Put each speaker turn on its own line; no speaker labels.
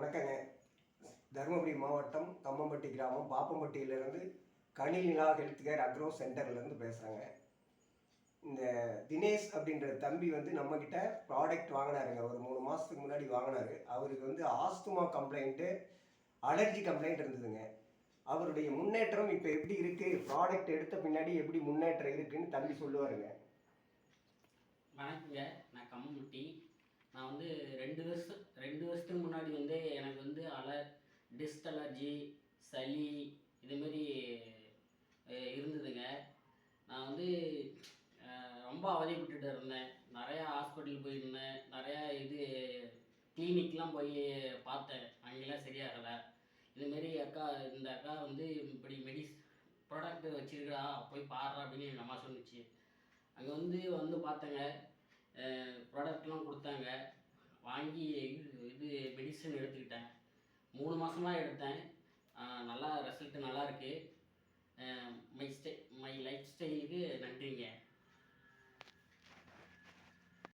வணக்கங்க. தருமபுரி மாவட்டம் கம்மம்பட்டி கிராமம். பாப்பம்பட்டியிலேருந்து கனில் நிலா ஹெல்த் கேர் அக்ரோ சென்டர்லேருந்து பேசுகிறேங்க இந்த தினேஷ் அப்படின்ற தம்பி வந்து நம்மக்கிட்ட ப்ராடக்ட் வாங்கினாருங்க. ஒரு மூணு மாதத்துக்கு முன்னாடி வாங்கினாரு. அவருக்கு வந்து ஆஸ்துமா கம்ப்ளைண்ட்டு அலர்ஜி கம்ப்ளைண்ட் இருந்ததுங்க. அவருடைய முன்னேற்றம் இப்போ எப்படி இருக்குது ப்ராடக்ட் எடுத்த பின்னாடி எப்படி முன்னேற்றம் இருக்குன்னு தம்பி சொல்லுவாருங்க.
வணக்கங்க. நான் கம்மமுட்டி நான் வந்து ரெண்டு வருஷம் ரெண்டு வருஷத்துக்கு முன்னாடி வந்து டிஸ்ட் அலர்ஜி சளி இதுமாரி இருந்ததுங்க. நான் வந்து ரொம்ப அவதிப்பட்டுட்டு இருந்தேன். நிறையா ஹாஸ்பிட்டல் போயிருந்தேன். நிறையா இது கிளினிக்லாம் போய் பார்த்தேன். அங்கெல்லாம் சரியாகலை. இதுமாரி அக்கா இந்த அக்கா வந்து இப்படி மெடிஸ் ப்ராடக்ட் வச்சுருக்கா போய் பாடுறா அப்படின்னு எங்கள் அம்மா சொன்னுச்சு. அங்கே வந்து வந்து பார்த்தேங்க. ப்ராடக்ட்லாம் கொடுத்தாங்க. வாங்கி இது மெடிசன் எடுத்துக்கிட்டேன். மூணு மாதமாக எடுத்தேன். நல்லா ரிசல்ட் நல்லா இருக்குது மை ஸ்டே மை லைஃப்